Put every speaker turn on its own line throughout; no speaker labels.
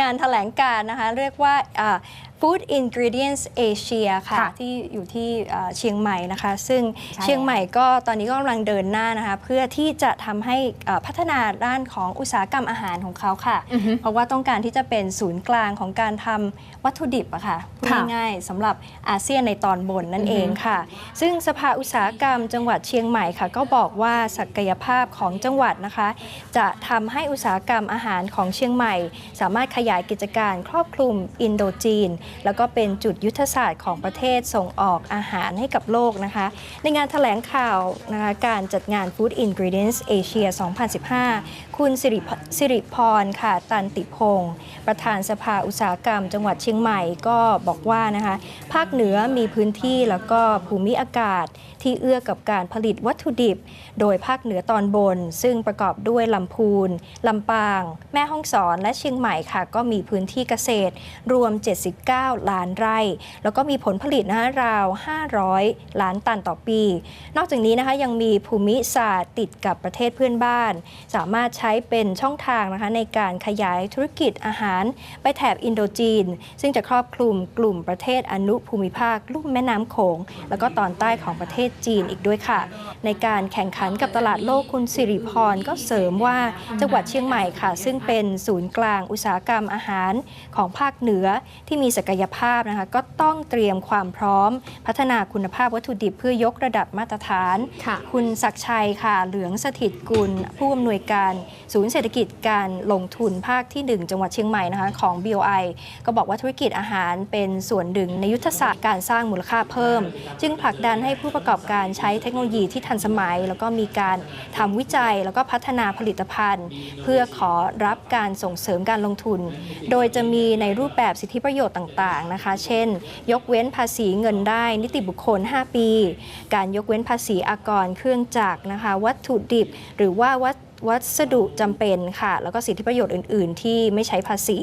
งานแถลงการนะคะ เรียกว่า Food Ingredients Asia ค่ะ
ค่ะ
ที่อยู่ที่อ่าเชียงใหม่นะคะ ซึ่ง
ใช่
เชียงใหม่ก็ตอนนี้ก็กำลังเดินหน้านะคะ เพื่อที่จะทำให้อ่าพัฒนาด้านของอุตสาหกรรมอาหารของเขาค่ะ
อือฮึ
เพราะว่าต้องการที่จะเป็นศูนย์กลางของการทำวัตถุดิบอะค่ะพูด
ค่ะ
ง่ายๆสำหรับอาเซียนในตอนบนนั่น
อือฮึ
เองค่ะ ซึ่งสภาอุตสาหกรรมจังหวัดเชียงใหม่ค่ะ ก็บอกว่าศักยภาพของจังหวัดนะคะ จะทำให้อุตสาหกรรมอาหารของเชียงใหม่ สามารถขยายกิจการครอบคลุมอินโดจีนแล้วก็เป็นจุดยุทธศาสตร์ของประเทศส่งออกอาหารให้กับโลกนะคะ ในงานแถลงข่าวนะคะการจัดงาน Food Ingredients Asia 2015 คุณสิริพสิริพรค่ะตันติพงศ์ประธานสภาอุตสาหกรรม จังหวัดเชียงใหม่ก็บอกว่านะคะภาคเหนือมีพื้นที่แล้วก็ภูมิอากาศที่เอื้อกับการผลิตวัตถุดิบ โดยภาคเหนือตอนบน ซึ่งประกอบด้วยลำพูนลำปาง แม่ฮ่องสอนและเชียงใหม่ค่ะ ก็มีพื้นที่เกษตรรวม 79ล้านไร่ แล้วก็มีผลผลิตนะคะราว 500 ล้านตันต่อปี นอกจากนี้นะคะยังมีภูมิศาสตร์ติดกับประเทศเพื่อนบ้าน สามารถใช้เป็นช่องทางนะคะในการขยายธุรกิจอาหาร ไปแถบอินโดจีน ซึ่งจะครอบคลุมกลุ่มประเทศอนุภูมิภาคลุ่มแม่น้ำโขง แล้วก็ตอนใต้ของประเทศจีนอีกด้วยค่ะ ในการแข่งขันกับตลาดโลกคุณสิริพรก็เสริมว่าจังหวัดเชียงใหม่ค่ะ ซึ่งเป็นศูนย์กลางอุตสาหกรรมอาหารของภาคเหนือที่มีศักยภาพนะคะก็ต้องเตรียมความพร้อม พัฒนาคุณภาพวัตถุดิบเพื่อยกระดับมาตรฐาน
ค่ะ
คุณศักดิ์ชัยค่ะ เหลืองสถิตกุล ผู้อำนวยการศูนย์เศรษฐกิจการลงทุนภาคที่ 1 จังหวัดเชียงใหม่นะคะของ BOI ก็บอกว่าธุรกิจอาหารเป็นส่วนหนึ่งในยุทธศาสตร์การสร้างมูลค่าเพิ่ม จึงผลักดันให้ผู้ประกอบการใช้เทคโนโลยีที่ทันสมัย แล้วก็มีการทำวิจัยแล้วก็พัฒนาผลิตภัณฑ์ เพื่อขอรับการส่งเสริมการลงทุน โดยจะมีในรูปแบบสิทธิประโยชน์ต่างๆนะคะ เช่น ยกเว้นภาษีเงินได้ นิติบุคคล 5 ปี การยกเว้นภาษีอากรเครื่องจักรนะคะ วัตถุดิบ หรือว่าวัต วัสดุจำเป็นค่ะ แล้วก็สิทธิประโยชน์อื่น ๆ ที่ไม่ใช้ภาษี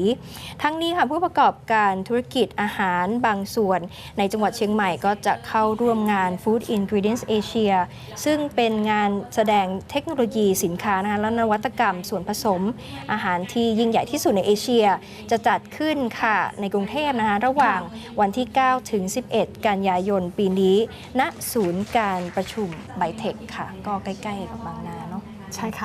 ทั้งนี้ค่ะผู้ประกอบการธุรกิจอาหารบางส่วน ในจังหวัดเชียงใหม่ก็จะเข้าร่วมงาน Food Ingredients Asia ซึ่งเป็นงานแสดงเทคโนโลยีสินค้านะคะและนวัตกรรมส่วนผสม อาหารที่ยิ่งใหญ่ที่สุดในเอเชีย จะจัดขึ้นค่ะในกรุงเทพนะคะระหว่างวันที่ 9 ถึง 11 กันยายนปีนี้ณศูนย์การประชุมไบเทคค่ะ ก็ใกล้ๆกับบางนาเนาะ
ใช่ค่ะ